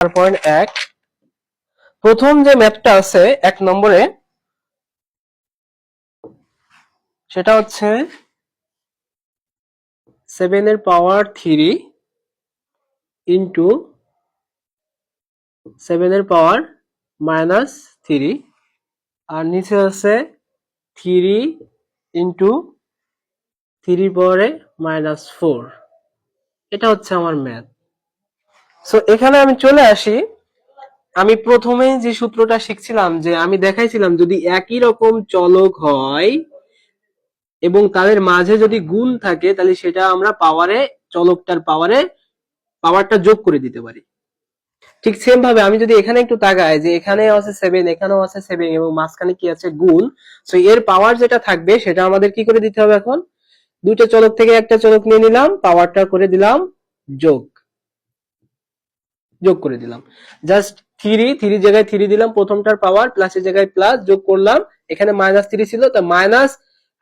Point এক। প্রথম যে ম্যাথটা আছে, এক নম্বরে, সেটা হচ্ছে সেভেন এর পাওয়ার থ্রি ইন্টু সেভেন এর পাওয়ার মাইনাস থ্রি আর নিচে আছে থ্রি ইন্টু থ্রি পাওয়ারে মাইনাস ফোর এটা হচ্ছে আমার ম্যাথ সো এখানে আমি চলে আসি। আমি প্রথমেই যে সূত্রটা শিখছিলাম যে আমি দেখাইছিলাম যদি একই রকম চলক হয় এবং তাদের মাঝে যদি গুণ থাকে, তাহলে সেটা আমরা পাওয়ারে চলকটার পাওয়ারে পাওয়ারটা যোগ করে দিতে পারি। ঠিক সেম ভাবে আমি যদি এখানে একটু তাকাই যে এখানে আছে সেভেন এখানেও আছে সেভেন এবং মাঝখানে কি আছে গুণ সো এর পাওয়ার যেটা থাকবে সেটা আমাদের কি করে দিতে হবে এখন? দুইটা চলক থেকে একটা চলক নিয়ে নিলাম পাওয়ারটা করে দিলাম যোগ। যোগ করে দিলাম। জাস্ট থ্রি থ্রি জায়গায় থ্রি দিলাম, প্রথমটার পাওয়ার প্লাসের জায়গায় প্লাস যোগ করলাম। এখানে মাইনাস থ্রি ছিল, তা মাইনাস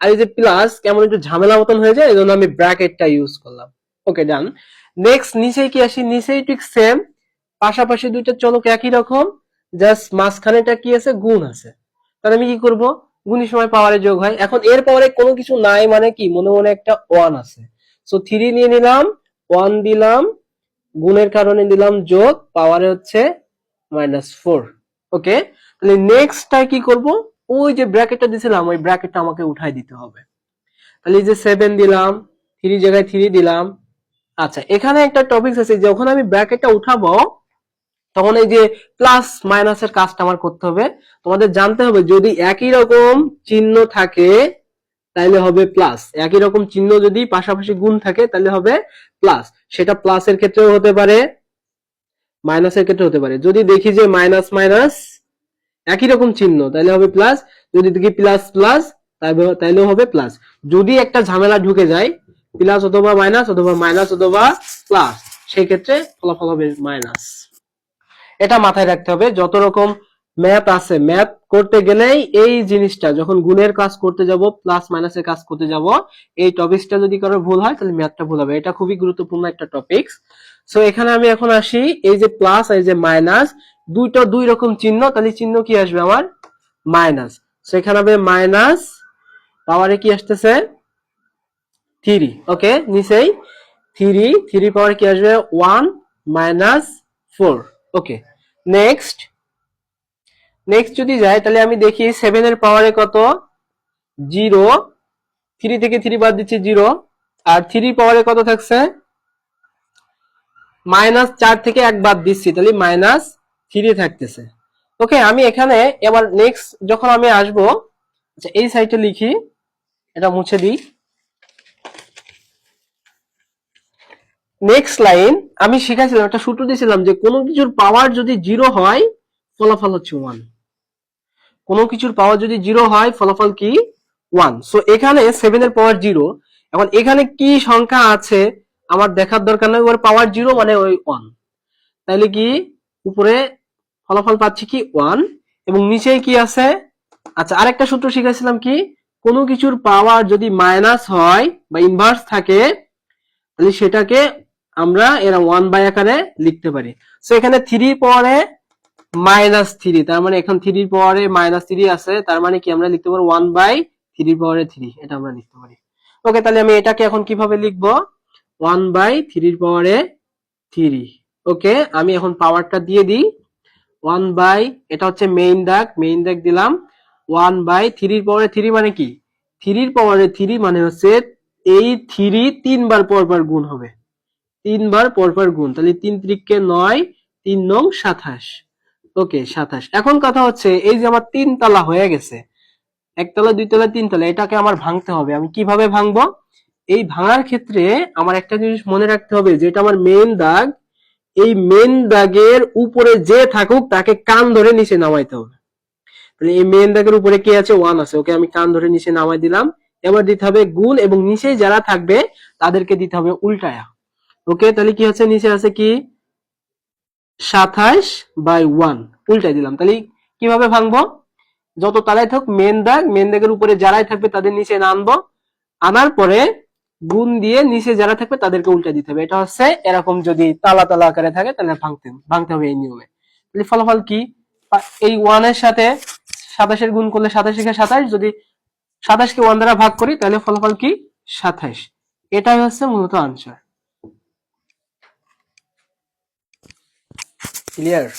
আর এই যে প্লাস কেমন একটু ঝামেলা মতন হয়ে যায় এই জন্য আমি ব্র্যাকেটটা ইউজ করলাম। ওকে ডান নেক্সট নিচে কি আসি? নিচেই ঠিক সেম পাশাপাশি দুইটা চলক একই রকম জাস্ট মাঝখানেটা কি আছে? গুণ আছে। তাহলে আমি কি করব? গুণের সময় পাওয়ারে যোগ হয়। এখন এর পাওয়ারে কোনো কিছু নাই মানে কি? মনে মনে একটা ওয়ান আছে। সো থ্রি নিয়ে নিলাম ওয়ান দিলাম গুণের কারণে দিলাম যোগ পাওয়ারে হচ্ছে মাইনাস ফোর ওকে তাহলে নেক্সটটা কি করব? ওই যে ব্র্যাকেটটা দিছিলাম, ওই ব্র্যাকেটটা আমাকে উঠাই দিতে হবে। তাহলে এই যে সেভেন দিলাম থ্রি জায়গায় থ্রি দিলাম। আচ্ছা এখানে একটা টপিক আছে যখন আমি ব্র্যাকেটটা উঠাবো, তখন এই যে প্লাস মাইনাসের কাজটা আমার করতে হবে। তোমাদের জানতে হবে যদি একই রকম চিহ্ন থাকে তাহলে হবে প্লাস একই রকম চিহ্ন যদি পাশাপাশি গুণ থাকে তাহলে হবে প্লাস সেটা প্লাসের ক্ষেত্রেও হতে পারে মাইনাসের ক্ষেত্রে হতে পারে। যদি দেখি যে মাইনাস মাইনাস একই রকম চিহ্ন তাহলে হবে প্লাস যদি দেখি প্লাস প্লাস তাহলেও হবে প্লাস যদি একটা ঝামেলা ঢুকে যায় প্লাস অথবা মাইনাস অথবা মাইনাস অথবা প্লাস সেই ক্ষেত্রে ফলাফল হবে মাইনাস এটা মাথায় রাখতে হবে, যত রকম ম্যাথ আছে। ম্যাথ করতে গেলেই এই জিনিসটা, যখন গুণের কাজ করতে যাব প্লাস মাইনাসের কাজ করতে যাব, এই টপিকসটা যদি কারও ভুল হয়, তাহলে ম্যাথটা ভুল হবে। এটা খুবই গুরুত্বপূর্ণ একটা টপিক সো এখানে আমি এখন আসি। এই যে প্লাস এই যে মাইনাস দুইটা দুই রকম চিহ্ন, তাহলে চিহ্ন কি আসবে আমার? মাইনাস সো এখানে হবে মাইনাস পাওয়ারে কি আসতেছে? থ্রি ওকে নিচেই থ্রি থ্রি পাওয়ার কি আসবে? One minus four okay next next যদি যাই তাহলে আমি দেখি সেভেন এর পাওয়ারে কত? জিরো থ্রি থেকে থ্রি বাদ দিচ্ছি জিরো আর থ্রি পাওয়ারে কত থাকছে? মাইনাস চার থেকে এক বাদ দিচ্ছি, তাহলে মাইনাস থ্রি থাকতেছে। ওকে আমি এখানে এবার নেক্সট যখন আমি আসব আচ্ছা এই সাইডে লিখি, এটা মুছে দিই। নেক্সট লাইন আমি শিখাইছিলাম, একটা সূত্র দিয়েছিলাম যে কোনো কিছুর পাওয়ার যদি জিরো হয়, ফলাফল হচ্ছে ওয়ান কোনো কিছুর পাওয়ার যদি জিরো হয়, ফলাফল কি? ওয়ান সো এখানে সেভেন এর পাওয়ার জিরো এখন এখানে কি সংখ্যা আছে? আমার দেখার দরকার নেই ওর পাওয়ার জিরো মানে ওই ওয়ান তাহলে কি? উপরে ফলাফল পাচ্ছি কি? ওয়ান এবং নিচে কি আছে? আচ্ছা আরেকটা সূত্র শিখাইছিলাম কি? কোনো কিছুর পাওয়ার যদি মাইনাস হয় বা ইনভার্স থাকে, তাহলে সেটাকে আমরা এরা ওয়ান বাই আকারে লিখতে পারি। সো এখানে থ্রি পাওয়ারে মাইনাস থ্রি তার মানে এখন থ্রির পাওয়ারে মাইনাস থ্রি আছে, তার মানে কি আমরা লিখতে পারি ওয়ান বাই থ্রি পাওয়ারে থ্রি এটা আমরা লিখতে পারি। ওকে তাহলে আমি এটাকে এখন কীভাবে লিখব? ওয়ান বাই থ্রির পাওয়ারে থ্রি ওকে আমি এখন পাওয়ারটা দিয়ে দিই। ওয়ান বাই এটা হচ্ছে মেইন দাগ মেইন দাগ দিলাম। ওয়ান বাই থ্রির পাওয়ারে থ্রি মানে কি? থ্রির পাওয়ারে থ্রি মানে হচ্ছে এই থ্রি তিনবার পর পর গুণ হবে। তিনবার পর পর গুণ, তাহলে তিন ত্রিককে নয়, তিন নং সাতাশ। ওকে, সাতাশ। এখন কথা হচ্ছে, এই যে আমার তিন তলা হয়ে গেছে একতলা তিন তলা, এটাকে আমার ভাঙতে হবে। আমি কীভাবে ভাঙবো? এই ভাঙার ক্ষেত্রে আমার একটা জিনিস মনে রাখতে হবে, যেটা আমার মেন দাগ, এই মেন দাগের উপরে যে থাকুক, তাকে কান ধরে নিচে নামাইতে হবে। তাহলে এই মেন দাগের উপরে কি আছে? ওয়ান আছে। ওকে আমি কান ধরে নিচে নামাই দিলাম। এবার দিতে হবে গুণ, এবং নিচে যারা থাকবে, তাদেরকে দিতে হবে উল্টায়া। ওকে, তাহলে কি হচ্ছে? নিচে আছে কি? সাতাশ বাই ওয়ান উল্টাই দিলাম। তাহলে কীভাবে ভাঙবো? যত তারাই থাক মেন দাগ মেন দাগের উপরে যারাই থাকবে তাদের নিচে আনব আনার পরে গুণ দিয়ে নিচে যারা থাকবে তাদেরকে উল্টে দিতে হবে। এটা হচ্ছে এরকম যদি তালা তালা আকারে থাকে, তাহলে ভাঙতে ভাঙতে হবে এই নিয়মে। তাহলে ফলাফল কি? এই ওয়ানের সাথে সাতাশের গুণ করলে সাতাশ থেকে সাতাশ, যদি সাতাশকে ওয়ান দ্বারা ভাগ করি, তাহলে ফলাফল কি? সাতাশ। এটাই হচ্ছে মূলত আনসার Clear.